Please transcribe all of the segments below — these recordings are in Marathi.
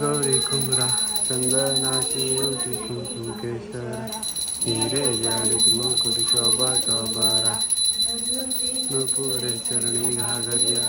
गौरी कुंभरा चंदनाची उठी कुंकुम केशर हिरे जाडीत मुकुट शोभा चोबारा नुपुरे चरणी घागरिया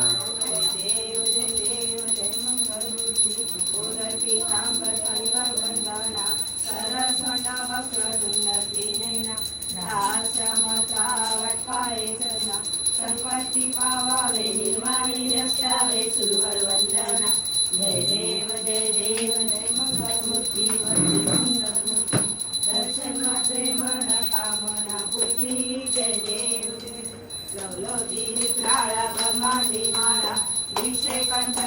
पावावे निर्वाणी रक्षावे सुरवर वंदना जय देव जय देव जय मंगलमूर्ती मंगलमूर्ती दर्शन मात्रे मन कामना पुत्री जय देव जय गौलोजी काळा ब्रह्मांडी माळा. विषय कंठ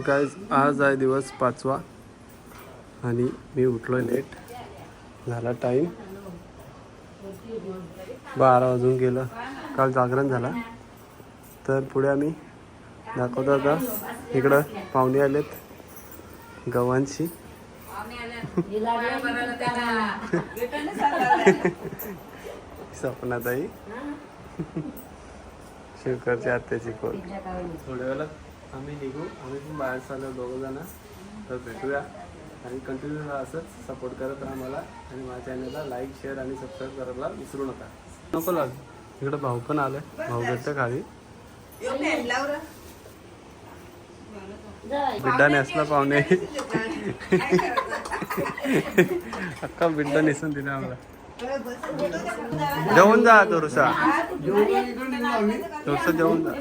तर काय आज आहे दिवस पाचवा. आणि मी उठलो लेट झाला टाईम बारा वाजून गेलं. काल जागरण झाला. तर पुढे आम्ही दाखवतो आता. इकडं पाहुणे आलेत. गव्हांशी सपनाताई. शिवकरच्या आत्याची कोण थोड्या वेळा आम्ही निघू. आम्ही पण बाहेर चाललो दोघं जण. तर भेटूया. आणि कंटिन्यू असंच. सपोर्ट करत राहा मला. आणि माझ्या चॅनलला लाईक शेअर आणि सबस्क्राईब करायला विसरू नका. नको लाग. इकडे भाऊ पण आले. भाऊ भेटतं खाली. बिड्डा नेसला पाहुणे. अक्का बिड्डा नेसून दिला आम्हाला. जेवून जा तोरुसा. तोरुसा जेवून जा.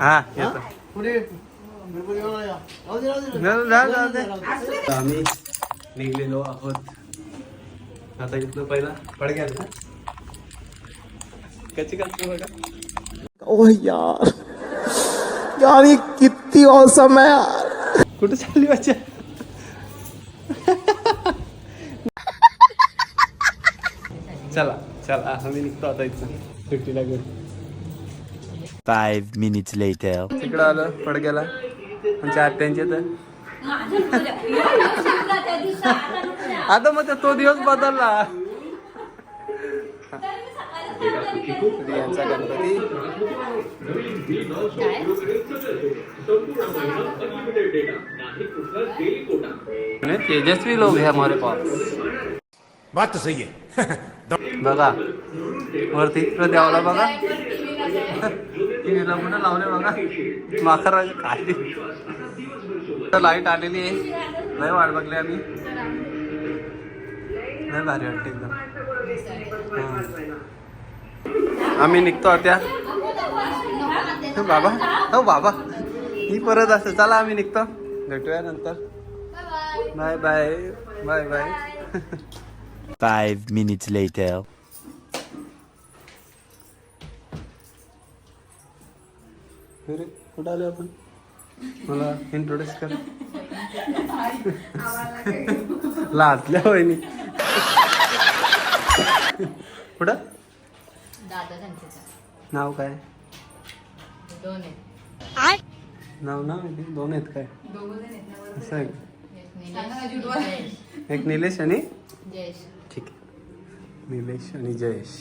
हा. आम्ही निघलेलो आहोत आता इथलं पहिला? पडग्याल ना? कशी बघा ओह यार। यार ये कितनी औसम है यार। कुठे चालली बच्चा। चला चला। आम्ही निघतो आता इथं सुट्टीला घेऊन Five minutes later. तिकडं आलं पडग्याला. आमच्या आत्यांचे तर आता मग ते तो दिवस बदलला. यांचा गणपती. आणि तेजस्वी लोक है हमारे पास बात तो सही है बघा. वरती इकडं द्यावला बघा. टीव्हीला कुठं लावले बघा. माखर तर लाइट आलेली आहे. लय वाट बघली आम्ही. लय भारी वाटते एकदम. आम्ही निघतो त्या हो बाबा. हो बाबा. ही परत असते. चला आम्ही निघतो. भेटूया नंतर. Bye bye bye bye Five minutes later. अरे कुठं आलो आपण? मला इंट्रोड्यूस कर. लाजल्या वहिनी. कुठं? दादा नाव काय? दोन आहेत. नाव नाव आहे ते? दोन आहेत काय? असं आहे का? एक निलेश जयेश. एक निलेश आणि? जयेश. ठीक आहे. निलेश आणि जयेश.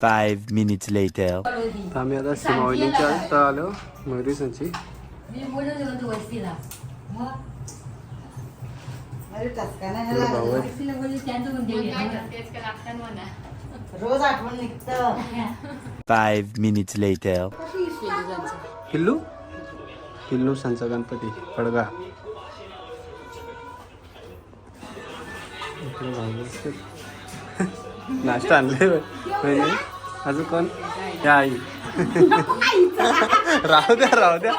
Five minutes later. तर आम्ही आता सीमावलीच्या इथं आलो मयुरीसांची रोज आठवण निघतं Five minutes later. किल्लू किल्लू सांचा गणपती बसलेत. नाश्ता आणले बहिणी अजून कोण? या आई. राहू द्या राहू द्या.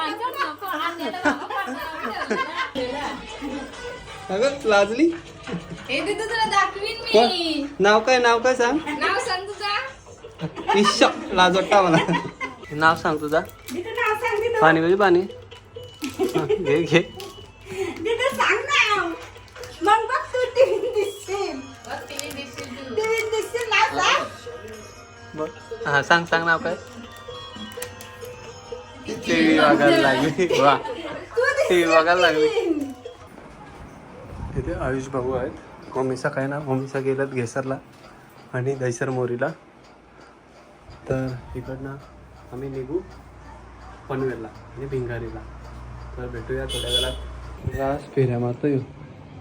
अगं लाजली? कोण? नाव काय नाव काय सांग? नाव सांग तुझा. ईश लाज वाटता मला. नाव सांग तुझा. पाणी म्हणजे पाणी. हा, घे घे. हा सांग सांग नाव काय? टीव्ही बघायला लागली. वा. टीव्ही बघायला लागली. इथे आयुष भाऊ आहेत. मम्मीचा काय ना मम्मीचा गेल्यात घेसरला आणि दहीसर मोरीला. तर इकडनं आम्ही निघू पनवेलला आणि भिंगारीला. तर भेटूया थोड्या वेळात. आज फेऱ्या मारतो येऊ.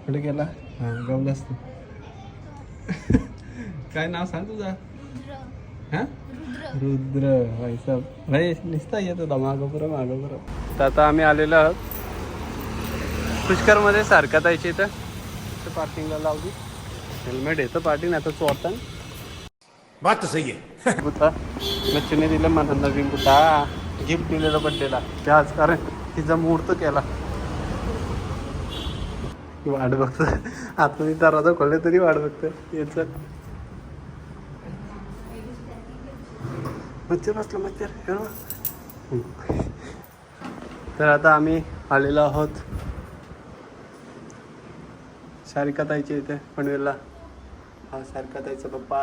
कुठे गेला? हां गावला असतो काय नाव सांग तुझा? हां? रुद्र भाई साहेब भाई निसता येत होता मागं पुरं मागं पुरं. तर आता आम्ही आलेलो आहोत. पुष्करमध्ये सारखा जायचे इथं तर पार्किंगला लावली. हेल्मेट येतं पार्किंग आता चोरताना. बात तो सही है. बुता लक्ष्मीने दिलं मला नवीन बुटा गिफ्ट दिलेलं बड्डेला ते आज कारण तिचा मुहूर्त केला. वाट बघतो आता मी दरवाजा खोलले तरी वाट बघतो याच. मच्छर बसलं मच्छर तर आता आम्ही आलेलो आहोत सारिका इथे पनवेलला. हा सारिकाताईचा पप्पा.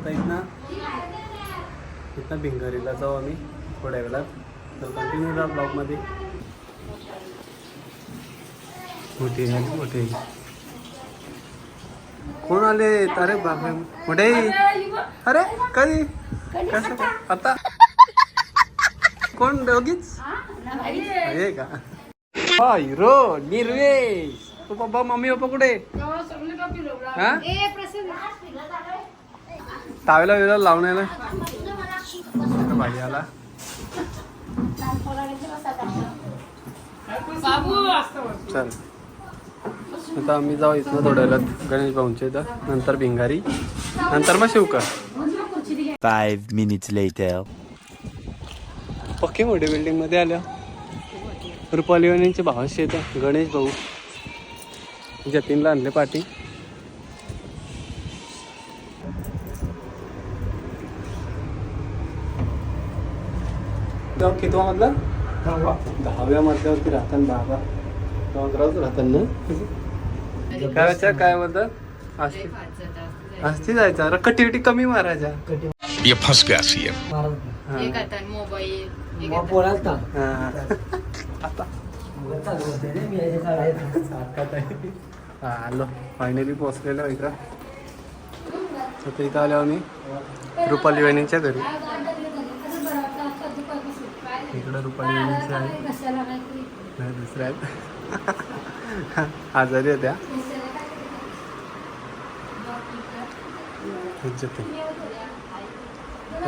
आता इथनं इथनं भिंगारीला जाऊ आम्ही थोड्या वेळात. तर कंटिन्यू राहा ब्लॉगमध्ये मोठी आहे मोठी. कोण आले? अरे बापरे. मोठे अरे कधी? कसं? आता. कोण? दोघीच? आहे का? हा हिरो निर्वेश. तू पप्पा मम्मी पप्पा कुठे? हा? टावेला वेळेला लावण्याला आला. चल. आता आम्ही जाऊ इथनं थोड्या वेळात गणेश भाऊंच्या इथं नंतर भिंगारी नंतर मग शिवकर. Five minutes later. पक्की मोठी बिल्डिंगमध्ये आल्या. रुपालीवाणींचे भावाशी येतं गणेश भाऊ. जतीनला आणले पाठी तेव्हा कितवा मधला दहाव्या मधल्यावरती राहतात बाबा पंधराच राहतात ना? काय वाचा काय म्हणतात असती असती जायचा. अरे कटी कटी कमी मारायच्या. ये फंस गया सीएम मोबाईल हा. आता. हा, आलो. फायनली पोहोचलेलो इकडं. आता इथं आलो आम्ही रुपाली वहिनीच्या घरी. इकडं रुपाली वहिनीचे आहे नाही दुसऱ्या आहेत. आजारी होत्या.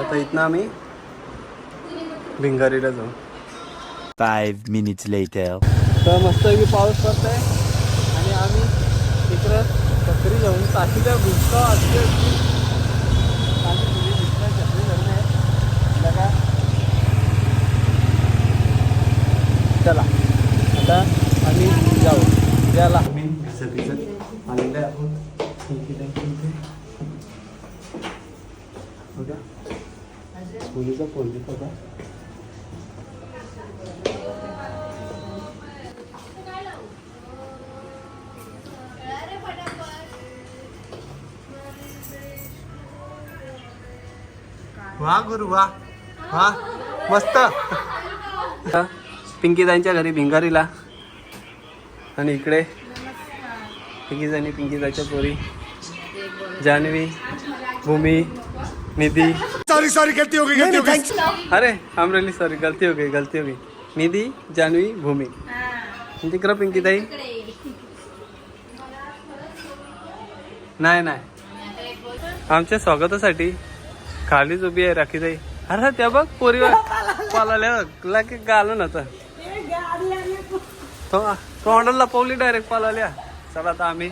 आता इथनं आम्ही भिंगारीला जाऊ. Five minutes later. तर मस्त की पाऊस पडतोय. आणि आम्ही इकडं छत्री घेऊन साठीला घुसतो अशी अशी आणि तुझी दिसतंय छत्री धरून आहे बघा चला. आता आम्ही जाऊ. याला. आम्ही भिजत भिजत आलेले आहोत फोन देत होता वा गुरु वा. वा. मस्त. पिंकी ताईंच्या घरी भिंगारीला. आणि इकडे पिंकी जाणी पिंकी ताईच्या पोरी. जान्हवी भूमी निधी. सॉरी सॉरी गलती हो गई गलती हो गई. अरे आम रियली सॉरी गलती हो गई गलती हो गई. निधी जान्हवी भूमी. आणि तिकडं पिंकी ताई नाही नाही. आमच्या स्वागतासाठी खालीच उभी आहे राखीताई. अरे त्या बघ पोरीवर. लागे गालो ना तर तो तोंडाला पावली डायरेक्ट पालाल्या चला आता आम्ही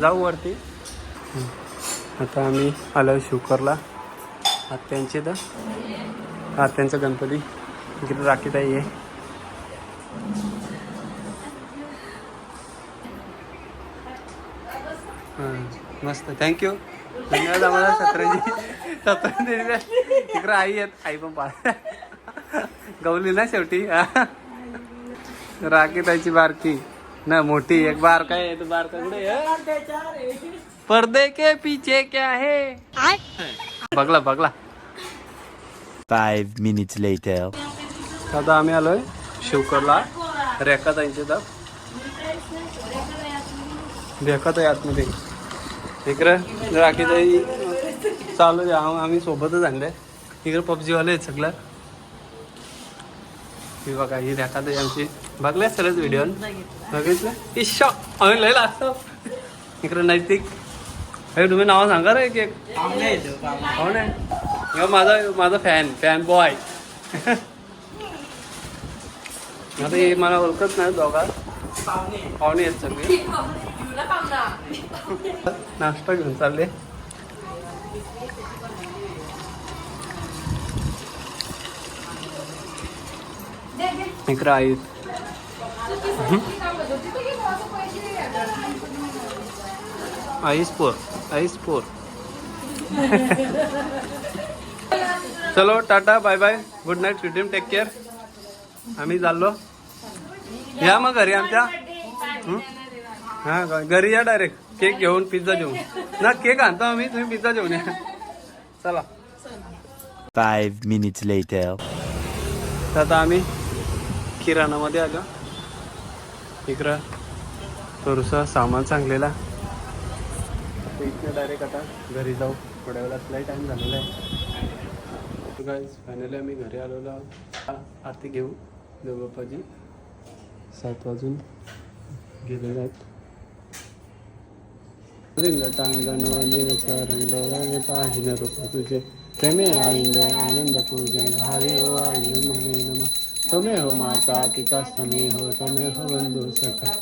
जाऊ वरती. आता आम्ही आलो शिवकरला आत्यांचे तर. आत्यांचा गणपती. इकडे राखीताई आहे. हां, मस्त. थँक्यू धन्यवाद आम्हाला सतराजी. सतराजी. इकडे आई आहेत. आई पण पा गवली ना शेवटी. राखीताईची बारकी. ना मोठी. एक बार काय आहे तो बार कुठे? पर्दे के पीछे क्या है? बघला बघला. Five minutes later. आता आम्ही आलोय शिवकरला रेखा ताईंचे तर रेखा ताई आतमध्ये. इकडे राखी ताई चालू आहे. आम- आम्ही सोबतच आणलंय. इकडे पबजीवाले आहेत सगळं. ही बघा ही रेखा ताई आमची बघल्या सरच व्हिडिओ बघितलं? इश्शा आम्ही लय असतो इकडे नैतिक. हे तुम्ही नाव सांगा रे एक आहे? ह्यो माझा माझा फॅन फॅन बॉय आता हे मला ओळखत नाही दोघा. पाहुणे आहेत सगळे. नाश्ता घेऊन चालले. इकडं आहेत आईसपोर आईसपोर चलो tata bye bye good night स्वीटीम take care आम्ही चाललो या मग घरी आमच्या हं? घरी या डायरेक्ट केक घेऊन पिझ्झा घेऊन. ना केक आणतो आम्ही तुम्ही पिझ्झा घेऊन या. चला. Minutes later. तर आता आम्ही किराणामध्ये आलो. इकडं थोडंसं सामान सांगलेला इथनं डायरेक्ट आता घरी जाऊ. थोड्या वेळात लई टाईम झालेला आहे. गाईज फायनली आम्ही घरी आलेलो आहोत. आरती घेऊ देवबाप्पाची. सात वाजून गेलेले आहेत. लिंग टांगण वंदिन रूप तुझे. प्रेमे आनंद आनंद पूजन भारी हो, ओ आई म्हणे. नम तमे हो माता पिता तमे हो तमे हो बंधू सखा।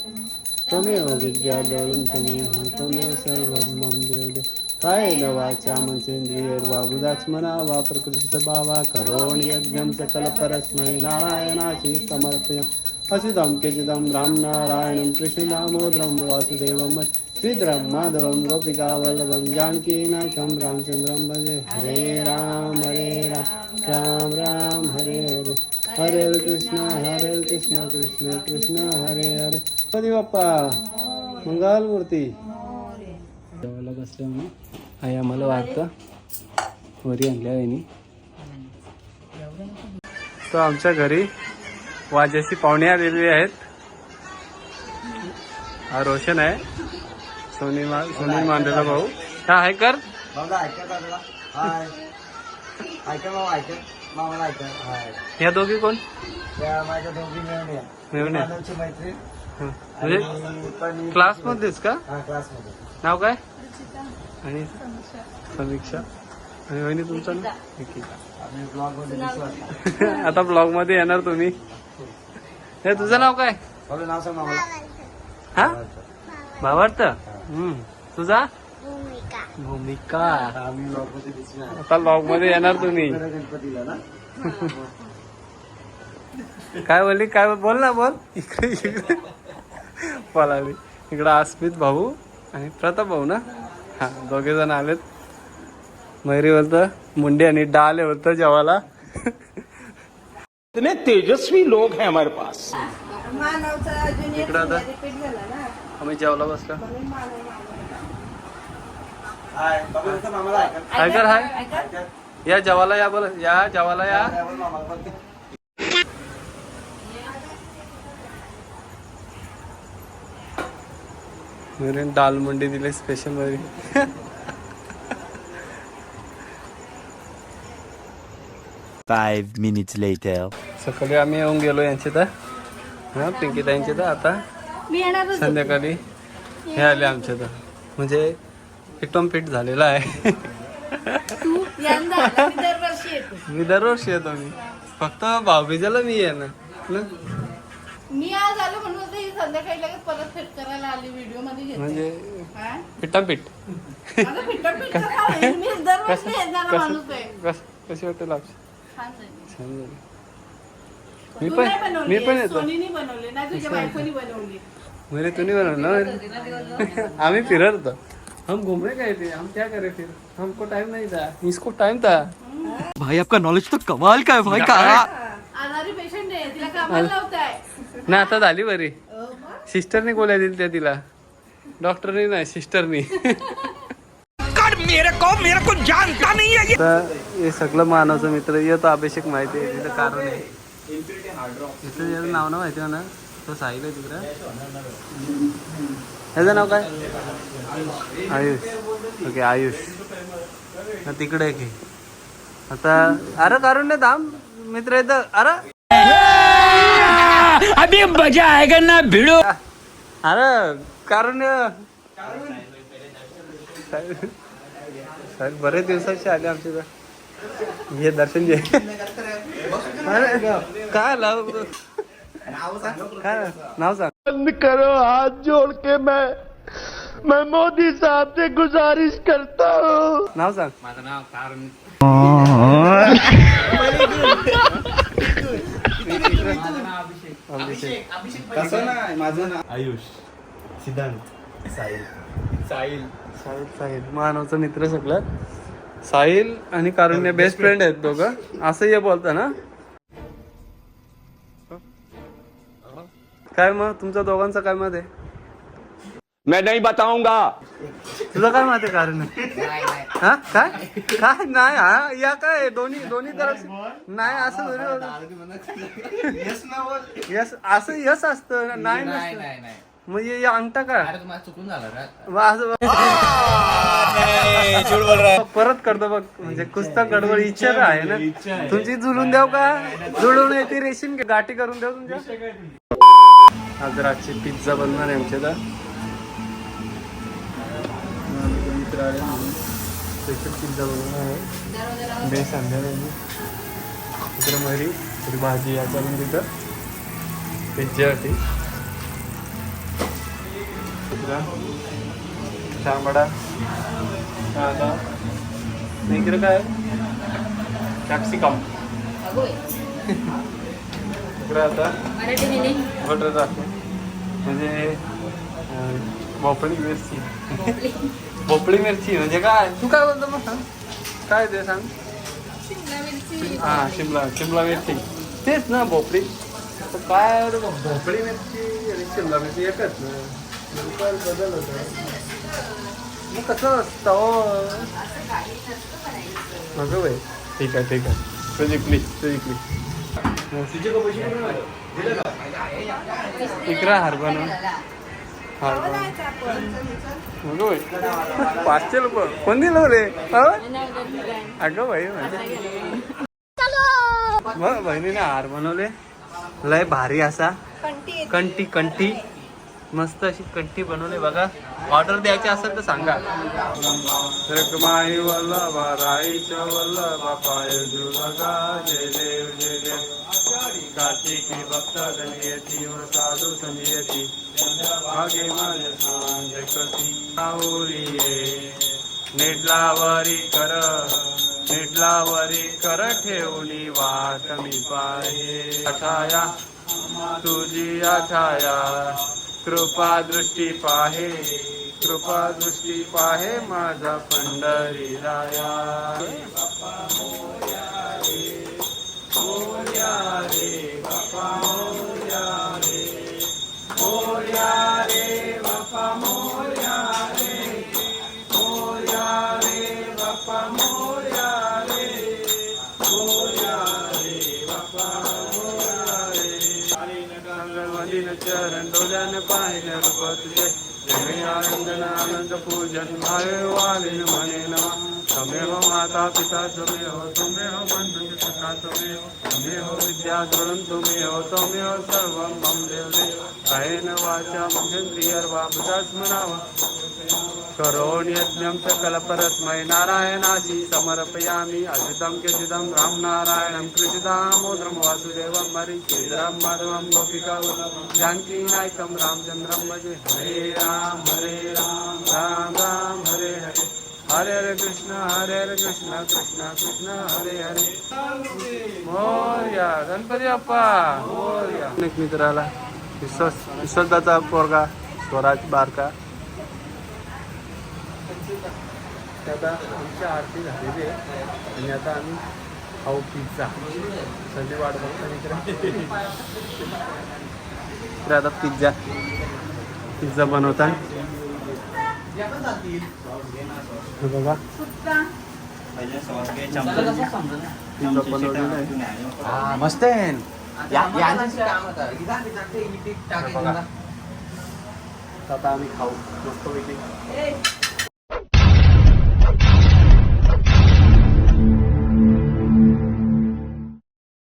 तमे हो विद्या दोळून तमे हो तमे हो सर्व मम देव देव। काय न वाचा मनसेंद्रिय वा बुधाच मना वा प्रकृतीचा बाबा करोण यज्ञम सकल परस्मै नारायणाची समर्पय अच्युतं केचिदं राम नारायणं कृष्णदामोदरं वासुदेवं श्रीधरं माधवं गोपिकावल्लभं जानकीनाथं रामचन्द्रं भजे। हरे राम हरे राम राम राम हरे हरे हरे हरे कृष्ण हरे कृष्ण कृष्ण कृष्ण हरे हरे। पदी बाप्पा? मंगल मूर्ती. जेवायला बसले आम्ही. आई आम्हाला वाटतं. वरी आणल्या आईनी तर आमच्या घरी वाजाशी पाहुणे आलेले आहेत. हा रोशन आहे. सोनी मा सोनी मांडेला भाऊ. हा आहे कर. या दोघी कोण? माझ्या दोघी मिळून या. म्हणजे पण क्लास मध्येच का? हा क्लासमध्ये. नाव काय? आणि समीक्षा. आणि वहिनी तुमचं नाव? निकिता. आम्ही ब्लॉगमध्ये दिसलो आता. आता ब्लॉगमध्ये येणार तुम्ही. हे तुझं नाव काय? बोला नाव सांग हा? भावार्थ हम्म. तुझा? भूमिका. आम्ही मध्ये. आता ब्लॉगमध्ये येणार तुम्ही. इकडे गणपतीला ना? काय बोलली? काय बोल ना बोल. इकडे इकडे. पळाली इकडं अस्मित भाऊ आणि प्रताप भाऊ ना? हा दोघे जण आलेत. मैरी बोलत मुंडे आणि डाले बोलत जेवायला. इतने तेजस्वी लोग हैं हमारे पास। इकडं आता. आम्ही जेवला बसलो. हाय. बघा इथं मामाला ऐका काय कर हाय. या जेवाला या बोल या जेवाला या. मेरे दाल मंडी दिले स्पेशलमध्ये Five minutes later. सकाळी आम्ही येऊन गेलो यांचे तर. हा पिंकीताईंचे तर आता. मी येणार संध्याकाळी. हे आले आमच्या तर. म्हणजे एकदम फिट झालेला आहे. तू यंदा आला, मी दरवर्षी येते. मी दरवर्षी येतो मी. फक्त भाऊबीजाला मी येणार ना मी आज आलो म्हणून ही संध्याकाळी लगेच परत फिट करायला आली व्हिडिओमध्ये म्हणजे हा? पिट्टा पिट माझं फिट्टा फिट करायला मी दरवर्षी येणारा माणूस आहे. कस कशी वाटेल आपली छान झाली. छान झाली. मी तू पण नाही बनवली मी पण आहे, येतो. सोनीने बनवली ना तुझ्या बायकोनी बनवली बनवला हमें फिरत होतो हम घूम रहे गए थे हम क्या करे फिर? हमको टाइम नहीं था। इसको टाइम था। भाई आपका नॉलेज तो कमाल का है भाई का आजारी पेशंट आहे तिला कामाला लावताय ना आता झाली बरी। सिस्टरने गोळ्या दिली त्या तिला. डॉक्टरनी नाही सिस्टरनी मेरे को मेरे को जानता नहीं है हे सगळं मानवचं मित्र येतो अभिषेक माहिती आहे तिथं कारण आहे. तिथं नाव ना माहिती आहे ना तो साहिल आहे तिकडं. ह्याचं नाव काय? आयुष. ओके आयुष. हा, तिकडे आहे की. आता अरे काढून नाही थांब. मित्र येतं अरे. अभी मजा आएगा ना भिड़ो। अरे कारण साहेब बरेच दिवसाचे आले आमच्या इथं. घे दर्शन अरे काय लाव काय नाव सांग. बंद करो हाथ जोड़ के मैं मैं मोदी साहब से गुजारिश करता हूँ। नाव सांग. अभिषेक कसं नाही माझं नाव? आयुष सिद्धांत साहिल. साहिल. साहिल साहिल. मानवचा मित्र सगळं साहिल आणि कारुण्य बेस्ट फ्रेंड आहेत दोघं. असं हे बोलता ना काय मग? तुमच्या दोघांचं काय मत आहे? मैं नहीं बताऊंगा। तुझं काय मत आहे कारण? हा? काय? काय? नाही हा? या काय? दोन्ही दोन्ही तरफ नाही असं थोडी येस ना बोल. यस असं यस असतं. नाही नसतं. मग हे अंगठा का असं परत करतो बघ. म्हणजे कुस्ता गडबड इच्छा तर आहे ना. तुमची जुळून द्याव का? जुळून येते रेशीम गाठी करून द्याव तुमच्या? आज रातची पिझ्झा बनणार आहे आमच्या. मित्र आले म्हणून स्पेशल पिझ्झा बनवणार आहे बेस मी. इकडे मरी थोडी भाजी या करून तिथं. पिझ्झासाठी कांदा आणि इकडे काय? कॅप्सिकम इकडे आता बटर टाकतो म्हणजे भोपळी मिरची. भोपळी मिरची म्हणजे काय? तू काय बोलतो मग सांग. काय ते सांग? हा शिमला शिमला मिरची. तेच ना भोपळी. तर काय भोपळी मिरची आणि शिमला मिरची एकच ना. बदल होतो. मग कसं असतं हो? अगं बाई. ठीक आहे ठीक आहे. तुझी प्लीज तुझी प्लीज इकरा हार बनव. हार बाई पाचशे रुपये. कोण दिलं रे? हा? अगं बाई म्हणजे. बहिणीने हार बनवले. लय भारी असा. कंटी कंटी. मस्त अशी कंटी बनवली बघा. ऑर्डर द्यायची असेल तर सांगा. रकमाई वल्लभा राईच्या वल्लभा पाय जुलगा जय देव जय देव कार्तिकी भक्त धनियती व साधू संधियती मागे माझे सांज कसी आवळीये नेटलावरी कर नेटलावरी कर ठेवली वाट मी पाहे अठाया तुझी अठाया कृपा दृष्टी पाहे कृपा दृष्टी पाहे माझा पंढरी राया मंदिर पाहिलं रूप तुझे जय आनंदन आनंद पूजन माये वाले मने नमा तमेव माता पिता तमेव तमेव बंधु सखा तमेव तमेव विद्या द्रोण तमेव तमेव सर्वं मम देव कायेन वाचा मुखेंद्रियर्वा बुधास्मनावा करोण च कलपरस्मै नारायणासि समर्पयामि। अजितं केचिदं राम नारायणं कृषिदामोदरं वासुदेवं हरिश्रीधरं माधवं गोपिका जानकीनायकं रामचन्द्रं भजे। हरे राम हरे राम राम राम हरे हरे। हरे हरे कृष्ण हरे हरे कृष्ण कृष्ण कृष्ण हरे हरे। मोर्या गणपती अप्पा मोर्या। मित्राला विश्वास विश्वासदाचा पोरगा स्वराज बारका। ते आता आमची आरती झालेली आहे. आणि आता आम्ही खाऊ पिझ्झा. संधी वाट बघतो आता पिझ्झा. पिझ्झा बनवता बघा. पिझ्झा बनवलेला आहे. मस्त आहे. आता आम्ही खाऊ. मस्तपैकी